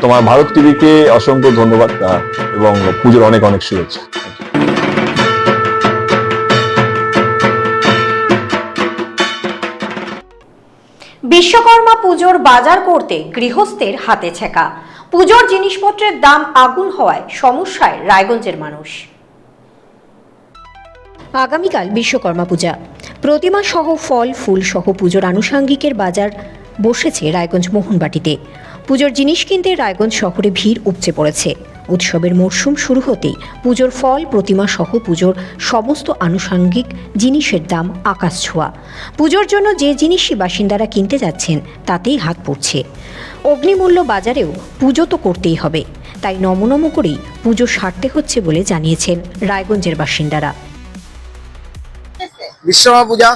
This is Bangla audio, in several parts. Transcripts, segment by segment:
তোমার ভারত টিভিকে অসংখ্য ধন্যবাদ এবং পুজোর অনেক অনেক শুভেচ্ছা। বিশ্বকর্মা পুজোর বাজার করতে গৃহস্থের হাতে ছেঁকা। পুজোর জিনিসপত্রের দাম আগুন হওয়ায় সমস্যায় রায়গঞ্জের মানুষ। আগামীকাল বিশ্বকর্মা পূজা। প্রতিমা সহ ফল ফুল সহ পুজোর আনুষাঙ্গিকের বাজার বসেছে রায়গঞ্জ মোহনবাটিতে। পুজোর জিনিস কিনতে রায়গঞ্জ শহরে ভিড় উপচে পড়েছে। উৎসবের মরশুম শুরু হতেই পুজোর ফল প্রতিমা সহ পুজোর সমস্ত আনুষাঙ্গিক জিনিসের দাম আকাশ ছোঁয়া। পুজোর জন্য যে জিনিসই বাসিন্দারা কিনতে যাচ্ছেন তাতেই হাত পড়ছে। অগ্নিমূল্য বাজারেও পুজো তো করতেই হবে। তাই নমনম করেই পুজো সারতে হচ্ছে বলে জানিয়েছেন রায়গঞ্জের বাসিন্দারা। বিশ্বকর্মা পূজা।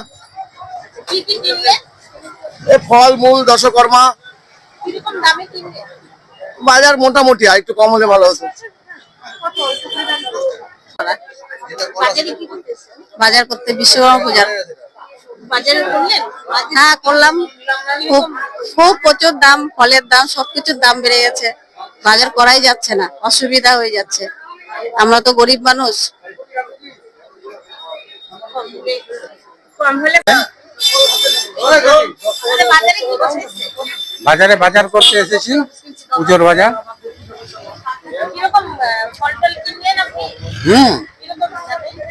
ফল মূল দশকর্মা বাজার মোটামুটি আর একটু কম হলে ভালো হতো। বাজারে? করতে বিশ্বকর্মা পূজার হ্যাঁ করলাম। খুব খুব প্রচুর দাম ফলের দাম সবকিছুর দাম বেড়ে গেছে। বাজার করাই যাচ্ছে না অসুবিধা হয়ে যাচ্ছে। আমরা তো গরিব মানুষ। কম হলে বাজারে বাজারে করতে এসেছি পুজোর বাজার? হুম।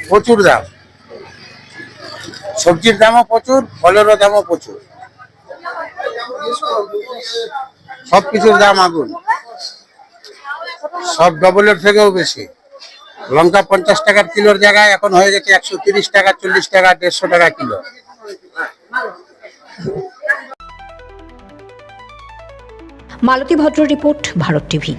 প্রচুর দাম। সবজির দামও প্রচুর ফলেরও দামও প্রচুর। সব কিছুর দাম আগুন। সব ডবলের থেকেও বেশি। লঙ্কা পঞ্চাশ টাকার কিলোর জায়গায় এখন হয়ে গেছে একশো তিরিশ টাকা চল্লিশ টাকা দেড়শো টাকা কিলো। মালতী ভদ্র রিপোর্ট, ভারত টিভি।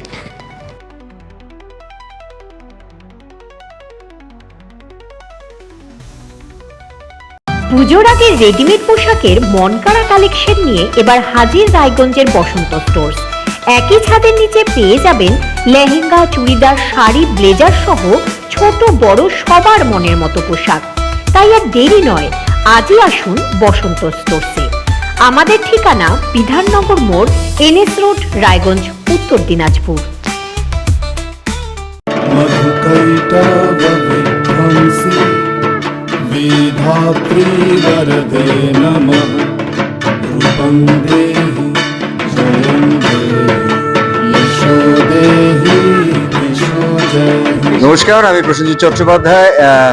পুজোর আগে রেডিমেড পোশাকের মনকাড়া কালেকশন নিয়ে এবার হাজির রায়গঞ্জের বসন্ত স্টোর্স একই ছাদের নিচে পেয়ে যাবেন লেহেঙ্গা, চুড়িদার, শাড়ি, ব্লেজার সহ ছোট বড় সবার মনের মতো পোশাক। তাই আর দেরি নয় আজই আসুন বসন্ত স্টোর্সে আমাদের ঠিকানা বিধাননগর মোড় এনএস রোড রায়গঞ্জ উত্তর দিনাজপুর मधुकैटवविध्वंसि विधात्री वरदे नमः रूपं देहि जयं देहि यशो देहि यशो देहि নমস্কার আমি প্রসেনজিৎ চট্টোপাধ্যায় আহ,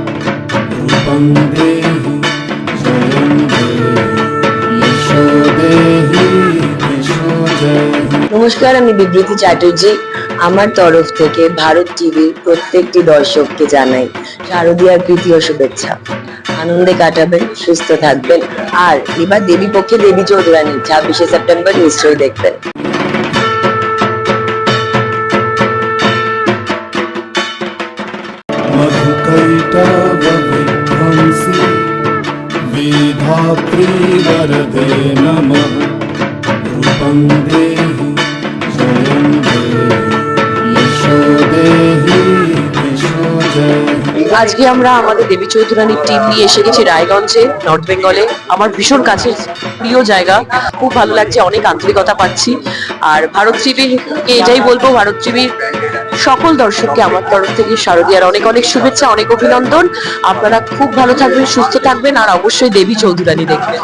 নমস্কার আমি বিবৃতি চ্যাটার্জি। আমার তরফ থেকে ভারত টিভির প্রত্যেকটি দর্শককে জানাই শারদীয়ার তৃতীয় শুভেচ্ছা। আনন্দে কাটাবেন সুস্থ থাকবেন। আর এবার দেবী পক্ষে দেবী চৌধুরানী ছাব্বিশে সেপ্টেম্বর নিশ্চয়ই দেখবেন। विधात्री वरदे नमः रूपं देहि जयं देहि यशो देहि यशो देहि আজকে আমরা আমাদের দেবী চৌধুরানীর টিম নিয়ে এসে গেছি রায়গঞ্জে নর্থ বেঙ্গলে আমার ভীষণ কাছের প্রিয় জায়গা খুব ভালো লাগছে অনেক আন্তরিকতা পাচ্ছি আর ভারত টিভির এটাই বলবো ভারত টিভির সকল দর্শককে আমার তরফ থেকে শারদীয়ার অনেক অনেক শুভেচ্ছা অনেক অভিনন্দন। আপনারা খুব ভালো থাকবেন সুস্থ থাকবেন আর অবশ্যই দেবী চৌধুরানী দেখবেন।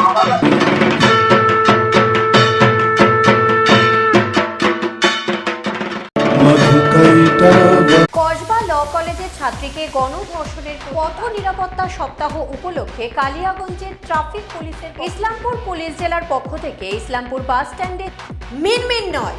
কসবা কলেজের ছাত্রীকে গণধর্ষণের পথ নিরাপত্তা সপ্তাহ উপলক্ষে কালিয়াগঞ্জের ট্রাফিক পুলিশের ইসলামপুর পুলিশ জেলার পক্ষ থেকে ইসলামপুর বাস স্ট্যান্ডে মিনমিন নয়।